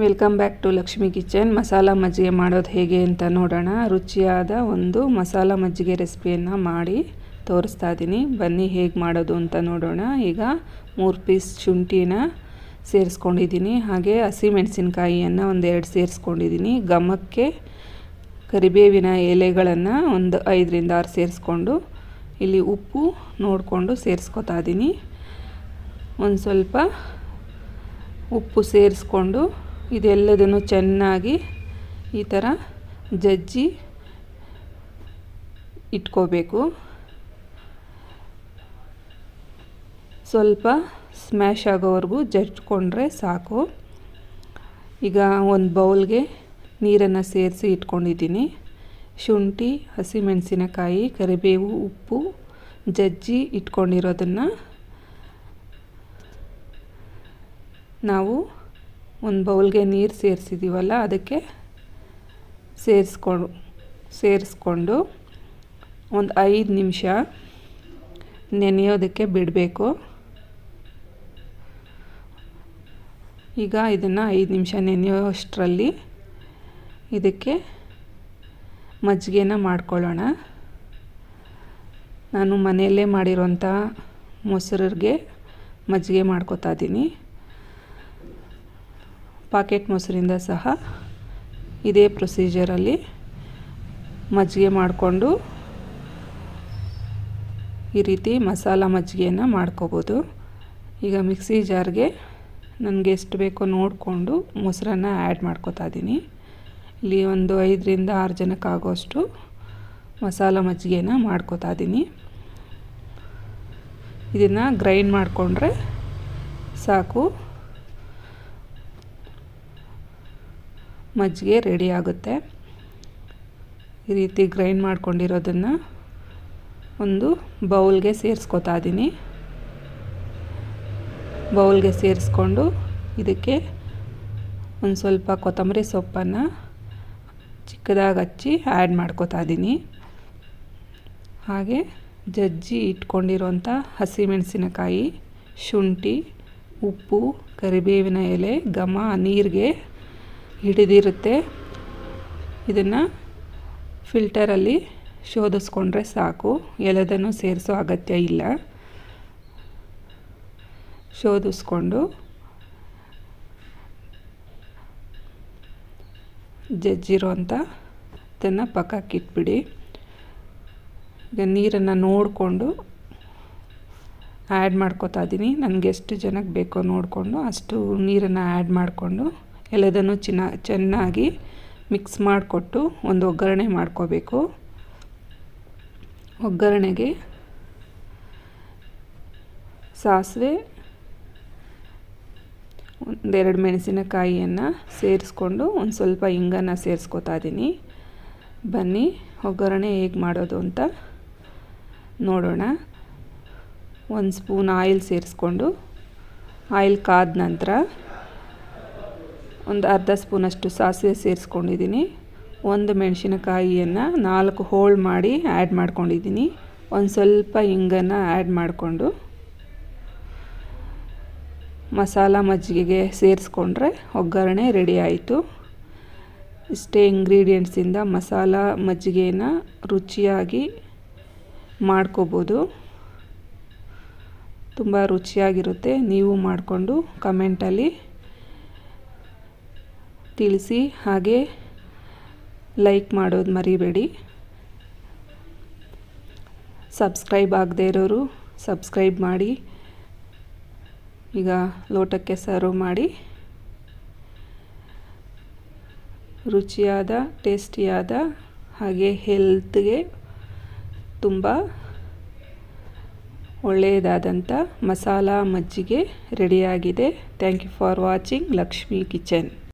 Welcome back to Lakshmi kitchen. Masala ಮಜ್ಜಿಗೆ ಮಾಡೋದು ಹೇಗೆ ಅಂತ ನೋಡೋಣ. ರುಚಿಯಾದ ಒಂದು ಮಸಾಲ ಮಜ್ಜಿಗೆ ರೆಸಿಪಿಯನ್ನು ಮಾಡಿ ತೋರಿಸ್ತಾ ಇದ್ದೀನಿ ಬನ್ನಿ ಹೇಗೆ ಮಾಡೋದು ಅಂತ ನೋಡೋಣ. ಈಗ ಮೂರು ಪೀಸ್ ಶುಂಠಿನ ಸೇರಿಸ್ಕೊಂಡಿದ್ದೀನಿ ಹಾಗೆ ಹಸಿಮೆಣಸಿನ್ಕಾಯಿಯನ್ನು ಒಂದೆರಡು ಸೇರಿಸ್ಕೊಂಡಿದ್ದೀನಿ ಗಮಕ್ಕೆ ಕರಿಬೇವಿನ ಎಲೆಗಳನ್ನು ಒಂದು ಐದರಿಂದ ಆರು ಸೇರಿಸ್ಕೊಂಡು ಇಲ್ಲಿ ಉಪ್ಪು ನೋಡಿಕೊಂಡು ಸೇರಿಸ್ಕೊತಾ ಇದ್ದೀನಿ ಒಂದು ಸ್ವಲ್ಪ ಉಪ್ಪು ಸೇರಿಸ್ಕೊಂಡು ಇದೆಲ್ಲದನ್ನು ಚೆನ್ನಾಗಿ ಈ ಥರ ಜಜ್ಜಿ ಇಟ್ಕೋಬೇಕು. ಸ್ವಲ್ಪ ಸ್ಮ್ಯಾಶ್ ಆಗೋವರೆಗೂ ಜಜ್ಕೊಂಡ್ರೆ ಸಾಕು. ಈಗ ಒಂದು ಬೌಲ್ಗೆ ನೀರನ್ನು ಸೇರಿಸಿ ಇಟ್ಕೊಂಡಿದ್ದೀನಿ. ಶುಂಠಿ, ಹಸಿಮೆಣಸಿನಕಾಯಿ, ಕರಿಬೇವು, ಉಪ್ಪು ಜಜ್ಜಿ ಇಟ್ಕೊಂಡಿರೋದನ್ನು ನಾವು ಒಂದು ಬೌಲ್ಗೆ ನೀರು ಸೇರಿಸಿದ್ದೀವಲ್ಲ ಅದಕ್ಕೆ ಸೇರಿಸ್ಕೊಂಡು ಸೇರಿಸ್ಕೊಂಡು ಒಂದು ಐದು ನಿಮಿಷ ನೆನೆಯೋದಕ್ಕೆ ಬಿಡಬೇಕು. ಈಗ ಇದನ್ನು ಐದು ನಿಮಿಷ ನೆನೆಯೋಷ್ಟರಲ್ಲಿ ಇದಕ್ಕೆ ಮಜ್ಜಿಗೆನ ಮಾಡ್ಕೊಳ್ಳೋಣ. ನಾನು ಮನೆಯಲ್ಲೇ ಮಾಡಿರೋಂಥ ಮೊಸರಿಗೆ ಮಜ್ಜಿಗೆ ಮಾಡ್ಕೊತಾ ಇದ್ದೀನಿ. ಪಾಕೆಟ್ ಮೊಸರಿಂದ ಸಹ ಇದೇ ಪ್ರೊಸೀಜರಲ್ಲಿ ಮಜ್ಜಿಗೆ ಮಾಡಿಕೊಂಡು ಈ ರೀತಿ ಮಸಾಲ ಮಜ್ಜಿಗೆಯನ್ನು ಮಾಡ್ಕೋಬೋದು. ಈಗ ಮಿಕ್ಸಿ ಜಾರ್ಗೆ ನನಗೆ ಎಷ್ಟು ಬೇಕೋ ನೋಡಿಕೊಂಡು ಮೊಸರನ್ನು ಆ್ಯಡ್ ಮಾಡ್ಕೋತಾ ಇದ್ದೀನಿ ಇಲ್ಲಿ ಒಂದು ಐದರಿಂದ ಆರು ಜನಕ್ಕಾಗೋಷ್ಟು ಮಸಾಲ ಮಜ್ಜಿಗೆನ ಮಾಡ್ಕೋತಾ ಇದ್ದೀನಿ ಇದನ್ನು ಗ್ರೈಂಡ್ ಮಾಡಿಕೊಂಡ್ರೆ ಸಾಕು. ಮಜ್ಜಿಗೆ ರೆಡಿ ಆಗುತ್ತೆ. ಈ ರೀತಿ ಗ್ರೈಂಡ್ ಮಾಡ್ಕೊಂಡಿರೋದನ್ನು ಒಂದು ಬೌಲ್ಗೆ ಸೇರಿಸ್ಕೊತಾ ಇದ್ದೀನಿ ಬೌಲ್ಗೆ ಸೇರಿಸ್ಕೊಂಡು ಇದಕ್ಕೆ ಒಂದು ಸ್ವಲ್ಪ ಕೊತ್ತಂಬರಿ ಸೊಪ್ಪನ್ನು ಚಿಕ್ಕದಾಗಿ ಹಚ್ಚಿ ಆ್ಯಡ್ ಮಾಡ್ಕೋತಾ ಇದ್ದೀನಿ ಹಾಗೆ ಜಜ್ಜಿ ಇಟ್ಕೊಂಡಿರೋಂಥ ಹಸಿಮೆಣಸಿನಕಾಯಿ, ಶುಂಠಿ, ಉಪ್ಪು, ಕರಿಬೇವಿನ ಎಲೆ, ಘಮ, ನೀರಿಗೆ ಹಿಡಿದಿರುತ್ತೆ. ಇದನ್ನು ಫಿಲ್ಟರಲ್ಲಿ ಶೋಧಿಸ್ಕೊಂಡ್ರೆ ಸಾಕು. ಎಲ್ಲದನ್ನು ಸೇರಿಸೋ ಅಗತ್ಯ ಇಲ್ಲ. ಶೋಧಿಸ್ಕೊಂಡು ಅಂತ ಇದನ್ನು ಪಕ್ಕಕ್ಕೆ ಇಟ್ಬಿಡಿ. ಈಗ ನೀರನ್ನು ನೋಡಿಕೊಂಡು ಆ್ಯಡ್ ಮಾಡ್ಕೋತಾ ಇದ್ದೀನಿ ನನಗೆ ಎಷ್ಟು ಜನಕ್ಕೆ ಬೇಕೋ ನೋಡಿಕೊಂಡು ಅಷ್ಟು ನೀರನ್ನು ಆ್ಯಡ್ ಮಾಡಿಕೊಂಡು ಎಲ್ಲದನ್ನು ಚಿನ್ನ, ಚೆನ್ನಾಗಿ ಮಿಕ್ಸ್ ಮಾಡಿಕೊಟ್ಟು ಒಂದು ಒಗ್ಗರಣೆ ಮಾಡ್ಕೋಬೇಕು. ಒಗ್ಗರಣೆಗೆ ಸಾಸಿವೆ, ಒಂದೆರಡು ಮೆಣಸಿನಕಾಯಿಯನ್ನು ಸೇರಿಸ್ಕೊಂಡು ಒಂದು ಸ್ವಲ್ಪ ಹಿಂಗನ್ನು ಸೇರಿಸ್ಕೊತಾ ಇದ್ದೀನಿ ಬನ್ನಿ, ಒಗ್ಗರಣೆ ಹೇಗೆ ಮಾಡೋದು ಅಂತ ನೋಡೋಣ. ಒಂದು ಸ್ಪೂನ್ ಆಯಿಲ್ ಸೇರಿಸ್ಕೊಂಡು, ಆಯಿಲ್ ಕಾದ ನಂತರ ಒಂದು ಅರ್ಧ ಸ್ಪೂನಷ್ಟು ಸಾಸಿವೆ ಸೇರಿಸ್ಕೊಂಡಿದ್ದೀನಿ, ಒಂದು ಮೆಣಸಿನಕಾಯಿಯನ್ನು ನಾಲ್ಕು ಹೋಳು ಮಾಡಿ ಆ್ಯಡ್ ಮಾಡ್ಕೊಂಡಿದ್ದೀನಿ, ಒಂದು ಸ್ವಲ್ಪ ಹಿಂಗನ್ನು ಆ್ಯಡ್ ಮಾಡಿಕೊಂಡು, ಮಸಾಲ ಮಜ್ಜಿಗೆಗೆ ಸೇರಿಸ್ಕೊಂಡ್ರೆ ಒಗ್ಗರಣೆ ರೆಡಿ ಆಯಿತು. ಇಷ್ಟೇ ಇಂಗ್ರೀಡಿಯೆಂಟ್ಸಿಂದ ಮಸಾಲ ಮಜ್ಜಿಗೆನ ರುಚಿಯಾಗಿ ಮಾಡ್ಕೋಬೋದು. ತುಂಬ ರುಚಿಯಾಗಿರುತ್ತೆ, ನೀವು ಮಾಡಿಕೊಂಡು ಕಮೆಂಟಲ್ಲಿ ತಿಳಿಸಿ ಹಾಗೆ ಲೈಕ್ ಮಾಡೋದು ಮರಿಬೇಡಿ. ಸಬ್ಸ್ಕ್ರೈಬ್ ಆಗದೇ ಇರೋರು ಸಬ್ಸ್ಕ್ರೈಬ್ ಮಾಡಿ. ಈಗ ಲೋಟಕ್ಕೆ ಸರ್ವ್ ಮಾಡಿ. ರುಚಿಯಾದ ಟೇಸ್ಟಿಯಾದ ಹಾಗೆ ಹೆಲ್ತ್ಗೆ ತುಂಬ ಒಳ್ಳೆಯದಾದಂಥ ಮಸಾಲ ಮಜ್ಜಿಗೆ ರೆಡಿಯಾಗಿದೆ thank you for watching Lakshmi kitchen